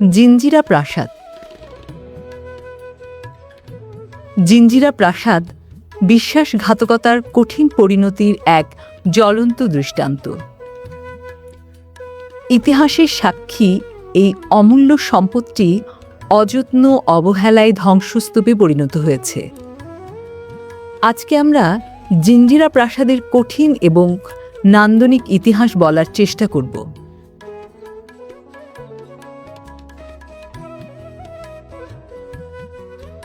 জিঞ্জিরা প্রাসাদ। জিঞ্জিরা প্রাসাদ বিশ্বাসঘাতকতার কঠিন পরিণতির এক জ্বলন্ত দৃষ্টান্ত। ইতিহাসের সাক্ষী এই অমূল্য সম্পদটি অযত্ন অবহেলায় ধ্বংসস্তূপে পরিণত হয়েছে। আজকে আমরা জিঞ্জিরা প্রাসাদের কঠিন এবং নান্দনিক ইতিহাস বলার চেষ্টা করব।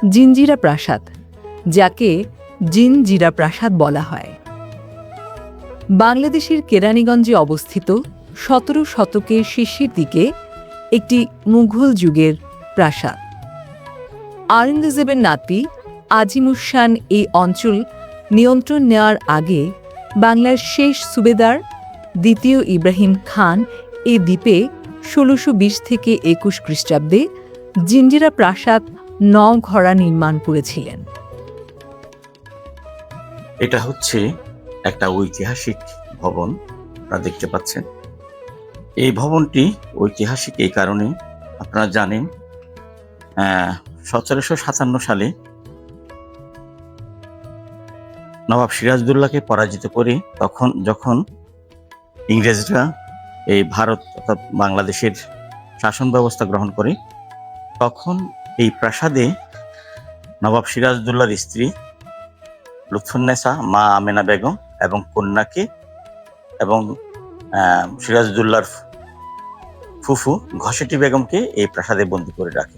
জিঞ্জিরা প্রাসাদ, যাকে জিনজিরা প্রাসাদ বলা হয়। বাংলাদেশের কেরানীগঞ্জে অবস্থিত সতেরো শতকের শেষের দিকে একটি মুঘল যুগের প্রাসাদ। আনন্দজেবের নাতি আজিমুসান এই অঞ্চল নিয়ন্ত্রণ নেওয়ার আগে বাংলার শেষ সুবেদার দ্বিতীয় ইব্রাহিম খান এই দ্বীপে ষোলোশো থেকে একুশ খ্রিস্টাব্দে জিঞ্জিরা প্রাসাদ নঘরা নির্মাণ করেছিলেন। এটা হচ্ছে একটা ঐতিহাসিক ভবন, আপনারা দেখতে পাচ্ছেন। এই ভবনটি ঐতিহাসিক এই কারণে, আপনারা জানেন সতেরোশো সাতান্ন সালে নবাব সিরাজদুল্লাহকে পরাজিত করে তখন যখন ইংরেজরা এই ভারত অর্থাৎ বাংলাদেশের শাসন ব্যবস্থা গ্রহণ করে, তখন এই প্রাসাদে নবাব সিরাজদুল্লাহর স্ত্রী লুৎফুন্নেসা মা আমেনা বেগম এবং কন্যাকে এবং আহ, সিরাজদুল্লাহর ফুফু ঘসেটি বেগমকে এই প্রাসাদে বন্দী করে রাখে।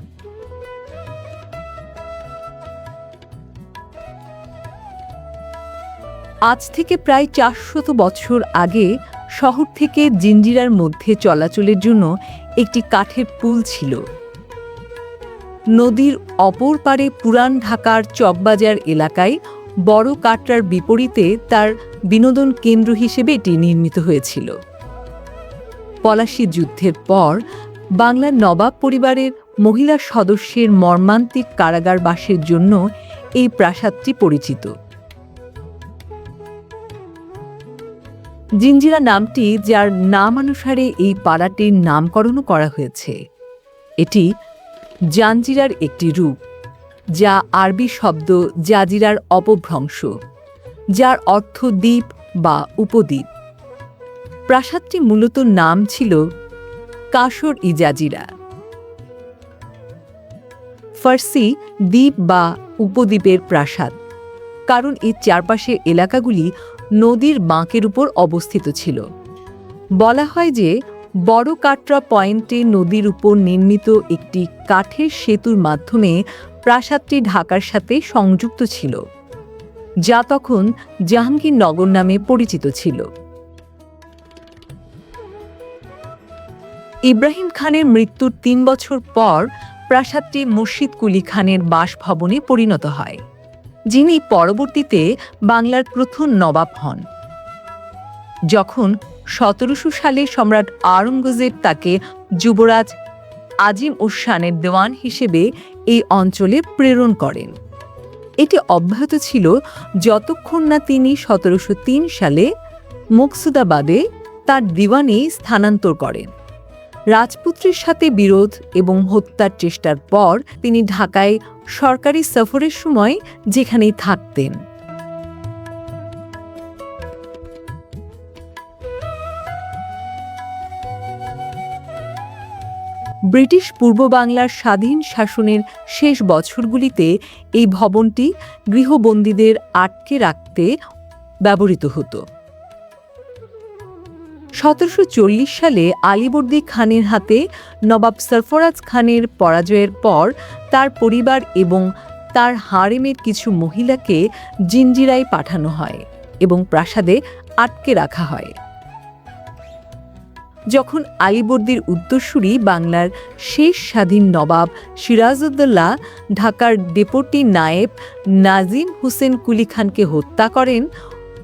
আজ থেকে প্রায় চারশত বছর আগে শহর থেকে জিঞ্জিরার মধ্যে চলাচলের জন্য একটি কাঠের পুল ছিল। নদীর অপর পারে পুরান ঢাকার চকবাজার এলাকায় বড় কাটরার বিপরীতে তার বিনোদন কেন্দ্র হিসেবে এটি নির্মিত হয়েছিল। পলাশী যুদ্ধের পর বাংলার নবাব পরিবারের মহিলা সদস্যের মর্মান্তিক কারাগার বাসের জন্য এই প্রাসাদটি পরিচিত। জিঞ্জিরা নামটি যার নামানুসারে এই পাড়াটির নামকরণও করা হয়েছে। এটি জাঞ্জিরার একটি রূপ, যা আরবি শব্দ জাজিরার অপভ্রংশ, যার অর্থ দ্বীপ বা উপদ্বীপ। প্রাসাদটি মূলত নাম ছিল কাসর ইজাজিরা ফার্সি দ্বীপ বা উপদ্বীপের প্রাসাদ, কারণ এর চারপাশের এলাকাগুলি নদীর বাঁকের উপর অবস্থিত ছিল। বলা হয় যে বড় কাটরা পয়েন্টে নদীর উপর নির্মিত একটি কাঠের সেতুর মাধ্যমে প্রাসাদটি ঢাকার সাথে সংযুক্ত ছিল, যা তখন জাহাঙ্গীরনগর নামে পরিচিত ছিল। ইব্রাহিম খানের মৃত্যুর তিন বছর পর প্রাসাদটি মুর্শিদ কুলি খানের বাসভবনে পরিণত হয়, যিনি পরবর্তীতে বাংলার প্রথম নবাব হন। যখন সতেরোশো সালে সম্রাট আওরঙ্গজেব তাকে যুবরাজ আজিম উসানের দেওয়ান হিসেবে এই অঞ্চলে প্রেরণ করেন। এটি অব্যাহত ছিল যতক্ষণ না তিনি সতেরোশো তিন সালে মুকসুদাবাদে তার দিওয়ানে স্থানান্তর করেন। রাজপুত্রের সাথে বিরোধ এবং হত্যার চেষ্টার পর তিনি ঢাকায় সরকারি সফরের সময় যেখানেই থাকতেন। ব্রিটিশ পূর্ব বাংলার স্বাধীন শাসনের শেষ বছরগুলিতে এই ভবনটি গৃহবন্দীদের আটকে রাখতে ব্যবহৃত হতো। সতেরোশো চল্লিশ সালে আলিবর্দী খানের হাতে নবাব সরফরাজ খানের পরাজয়ের পর তার পরিবার এবং তার হারেমের কিছু মহিলাকে জিঞ্জিরায় পাঠানো হয় এবং প্রাসাদে আটকে রাখা হয়। যখন আলিবর্দীর উত্তরসূরি বাংলার শেষ স্বাধীন নবাব সিরাজউদ্দৌলা, ঢাকার ডেপুটি নায়েব নাজিম হোসেন কুলি খানকে হত্যা করেন,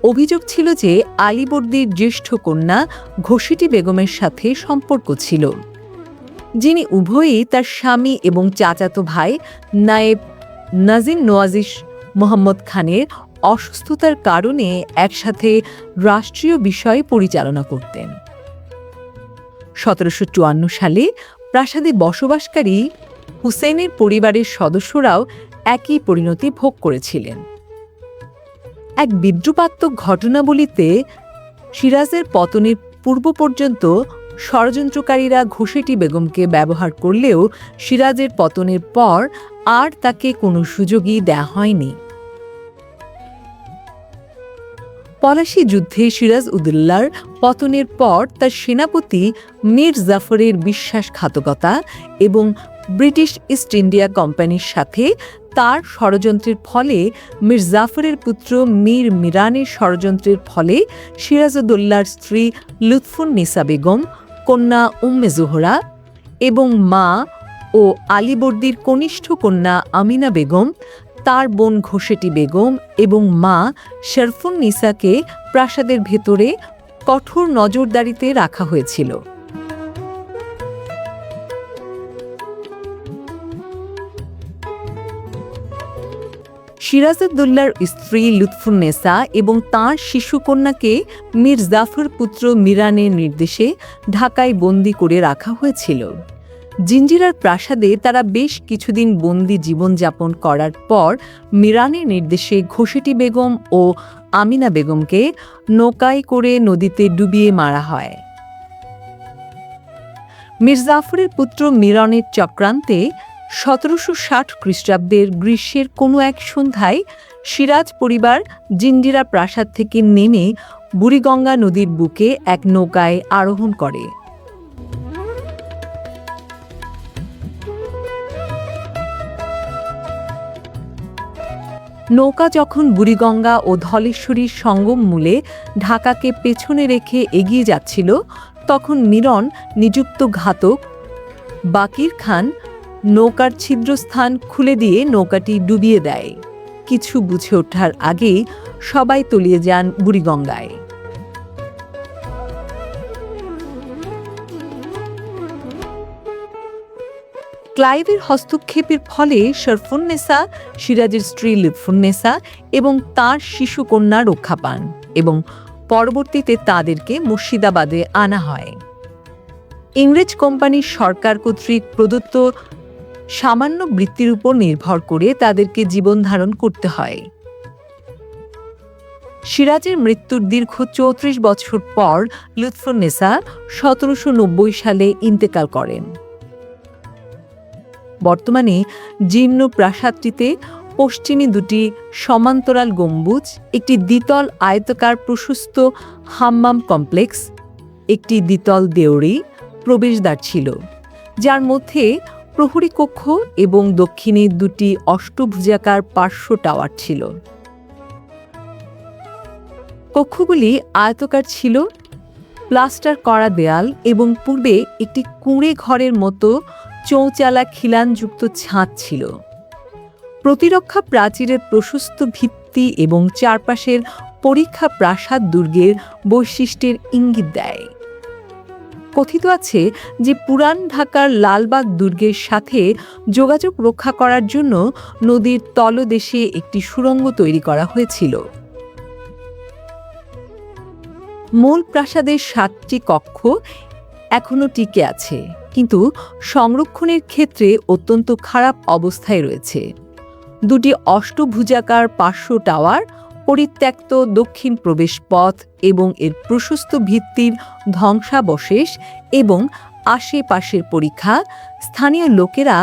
অভিযোগ ছিল যে আলিবর্দীর জ্যেষ্ঠ কন্যা ঘষিটি বেগমের সাথে সম্পর্ক ছিল। যিনি উভয়ই তার স্বামী এবং চাচাতো ভাই নায়েব নাজিম নোয়াজিস মোহাম্মদ খানের অসুস্থতার কারণে একসাথে রাষ্ট্রীয় বিষয় পরিচালনা করতেন। সতেরোশো চুয়ান্ন সালে প্রাসাদে বসবাসকারী হুসেনের পরিবারের সদস্যরাও একই পরিণতি ভোগ করেছিলেন। এক বিদ্রুপাত্মক ঘটনাবলিতে সিরাজের পতনের পূর্ব পর্যন্ত ষড়যন্ত্রকারীরা ঘুষেটি বেগমকে ব্যবহার করলেও সিরাজের পতনের পর আর তাকে কোনো সুযোগই দেয়া হয়নি। পলাশি যুদ্ধে সিরাজ উদ্দৌলার পতনের পর তার সেনাপতি মীর জাফরের বিশ্বাসঘাতকতা এবং ব্রিটিশ ইস্ট ইন্ডিয়া কোম্পানির সাথে তার ষড়যন্ত্রের ফলে, মীর জাফরের পুত্র মীর মিরানের ষড়যন্ত্রের ফলে সিরাজউদ্দৌলার স্ত্রী লুৎফুন নিসা বেগম, কন্যা উম্মে জোহরা এবং মা ও আলীবর্দীর কনিষ্ঠ কন্যা আমিনা বেগম তার বোন ঘোষেটি বেগম এবং মা শরফুন নিসাকে প্রাসাদের ভেতরে কঠোর নজরদারিতে রাখা হয়েছিল। সিরাজউদ্দৌলার স্ত্রী লুৎফুন্নেসা এবং তাঁর শিশুকন্যাকে মীর জাফর পুত্র মিরানের নির্দেশে ঢাকায় বন্দি করে রাখা হয়েছিল। জিঞ্জিরার প্রাসাদে তারা বেশ কিছুদিন বন্দি জীবনযাপন করার পর মিরানের নির্দেশে ঘোষেটি বেগম ও আমিনা বেগমকে নৌকায় করে নদীতে ডুবিয়ে মারা হয়। মির্জাফরের পুত্র মিরনের চক্রান্তে সতেরোশো ষাট খ্রিস্টাব্দের গ্রীষ্মের কোনো এক সন্ধ্যায় সিরাজ পরিবার জিঞ্জিরা প্রাসাদ থেকে নেমে বুড়িগঙ্গা নদীর বুকে এক নৌকায় আরোহণ করে। নৌকা যখন বুড়িগঙ্গা ও ধলেশ্বরীর সঙ্গম মূলে ঢাকাকে পেছনে রেখে এগিয়ে যাচ্ছিল, তখন মিরন, নিযুক্ত ঘাতক বাকির খান নৌকার ছিদ্রস্থান খুলে দিয়ে নৌকাটি ডুবিয়ে দেয়। কিছু বুঝে ওঠার আগেই সবাই তলিয়ে যান বুড়িগঙ্গায়। ক্লাইভের হস্তক্ষেপের ফলে শরফুন্নেসা সিরাজের স্ত্রী লিফুন্নেসা এবং তার শিশু কন্যা রক্ষা পান এবং পরবর্তীতে তাদেরকে মুর্শিদাবাদে আনা হয়। ইংরেজ কোম্পানির সরকার কর্তৃক প্রদত্ত সামান্য বৃত্তির উপর নির্ভর করে তাদেরকে জীবন ধারণ করতে হয়। সিরাজের মৃত্যুর দীর্ঘ চৌত্রিশ বছর পর লুৎফুন্নেসা সতেরোশো নব্বই সালে ইন্তেকাল করেন। বর্তমানে জীর্ণ প্রাসাদটিতে পশ্চিমে দুটি সমান্তরাল গম্বুজ, একটি দ্বিতল আয়তকার প্রশস্ত হাম্মাম কমপ্লেক্স, একটি দ্বিতল দেউড়ি প্রবেশদ্বার ছিল, যার মধ্যে প্রহরী কক্ষ এবং দক্ষিণে দুটি অষ্টভুজাকার পার্শ্ব টাওয়ার ছিল। কক্ষগুলি আয়তকার ছিল, প্লাস্টার করা দেয়াল এবং পূর্বে একটি কুঁড়ে ঘরের মতো চৌচালা খিলানযুক্ত ছাদ ছিল। প্রতিরক্ষা প্রাচীরের প্রশস্ত ভিত্তি এবং চারপাশের পরীক্ষা প্রাসাদ দুর্গের বৈশিষ্ট্যের ইঙ্গিত দেয়। কথিত আছে যে পুরান ঢাকার লালবাগ দুর্গের সাথে যোগাযোগ রক্ষা করার জন্য নদীর তলদেশে একটি সুড়ঙ্গ তৈরি করা হয়েছিল। মূল প্রাসাদের সাতটি কক্ষ এখনও টিকে আছে। কিন্তু সংরক্ষণের ক্ষেত্রে অত্যন্ত খারাপ অবস্থায় রয়েছে। দুটি অষ্টভুজাকার পার্শ্ব টাওয়ার, পরিত্যক্ত দক্ষিণ প্রবেশ পথ এবং এর প্রশস্ত ভিত্তির ধ্বংসাবশেষ এবং আশেপাশের পরীক্ষা, স্থানীয় লোকেরা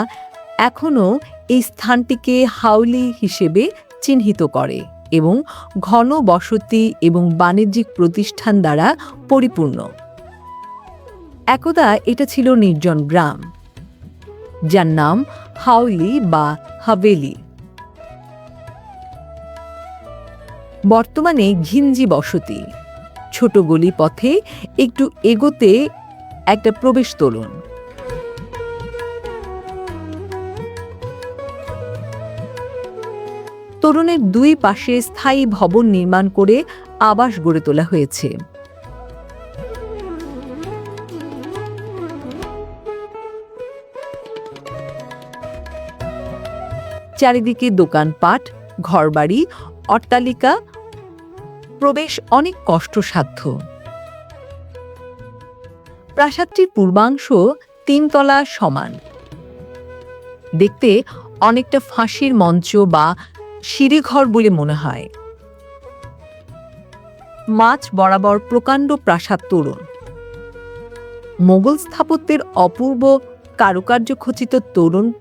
এখনও এই স্থানটিকে হাউলি হিসেবে চিহ্নিত করে এবং ঘন বসতি এবং বাণিজ্যিক প্রতিষ্ঠান দ্বারা পরিপূর্ণ। একদা এটা ছিল নির্জন গ্রাম, যার নাম হাউলি বা হাভেলি। বর্তমানে ঘিঞ্জি বসতি, ছোট গলি পথে একটু এগোতে একটা প্রবেশ তোরণ তরুণের দুই পাশে স্থায়ী ভবন নির্মাণ করে আবাস গড়ে তোলা হয়েছে। চারিদিকে দোকানপাট, ঘরবাড়ি, অট্টালিকা, প্রবেশ অনেক কষ্টসাধ্য। প্রাসাদটির পূর্বাংশ তিনতলা সমান। দেখতে অনেকটা ফাঁসির মঞ্চ বা সিঁড়িঘর বলে মনে হয়। মাছ বরাবর প্রকাণ্ড প্রাসাদ তোরণ। মোগল স্থাপত্যের অপূর্ব কারুকার্য খচিত তরুণ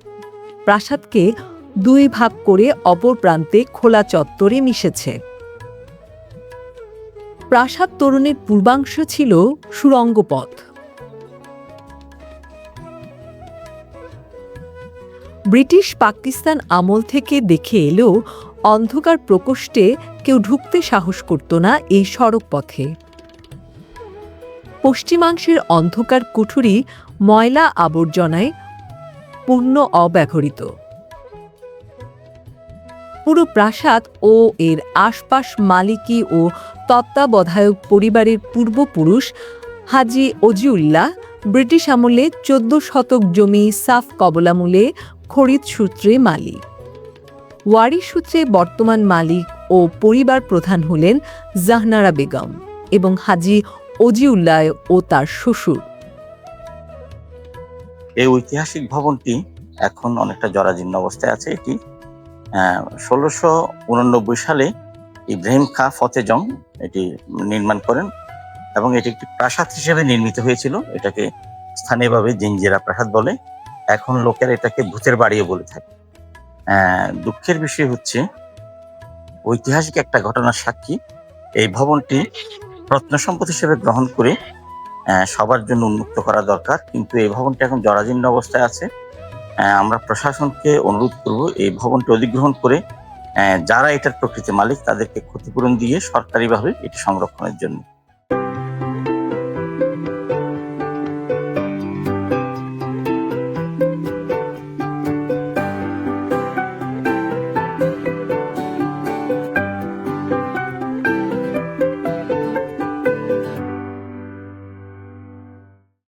প্রাসাদকে দুই ভাগ করে অপর প্রান্তে খোলা চত্বরে মিশেছে। প্রাসাদ তোরণের পূর্বাংশ ছিল সুরঙ্গ পথ ব্রিটিশ পাকিস্তান আমল থেকে দেখে এলেও অন্ধকার প্রকোষ্ঠে কেউ ঢুকতে সাহস করত না এই সড়ক পথে। পশ্চিমাংশের অন্ধকার কুঠুরি ময়লা আবর্জনায় পূর্ণ অব্যবহৃত। পুরো প্রাসাদ ও এর আশপাশ মালিকি ও তত্ত্বাবধায়ক পরিবারের পূর্বপুরুষ হাজি অজিউল্লাহ, ব্রিটিশ আমলে চোদ্দ শতক জমি সাফ কবলামূলে খরিদ সূত্রে মালিক। ওয়ারি সূত্রে বর্তমান মালিক ও পরিবার প্রধান হলেন জাহনারা বেগম এবং হাজি অজিউল্লাহ ও তার শ্বশুর। এই ঐতিহাসিক ভবনটি এখন অনেকটা জরাজীর্ণ অবস্থায় আছে। এটি ষোলোশো উননব্বই সালে ইব্রাহিম খা ফতেজং এটি নির্মাণ করেন এবং এটি একটি প্রাসাদ হিসেবে নির্মিত হয়েছিল। এটাকে স্থানীয়ভাবে জিঞ্জিরা প্রাসাদ বলে। এখন লোকেরা এটাকে ভূতের বাড়িও বলে থাকে। দুঃখের বিষয় হচ্ছে, ঐতিহাসিক একটা ঘটনার সাক্ষী। এই ভবনটি প্রত্নসম্পদ হিসেবে গ্রহণ করে সবার জন্য উন্মুক্ত করা দরকার। কিন্তু এই ভবনটি এখন জরাজীর্ণ অবস্থায় আছে। আমরা প্রশাসনকে অনুরোধ করব এই ভবনটি অধিগ্রহণ করে যারা এটার প্রকৃত মালিক তাদেরকে ক্ষতিপূরণ দিয়ে সরকারিভাবে এটি সংরক্ষণের জন্য।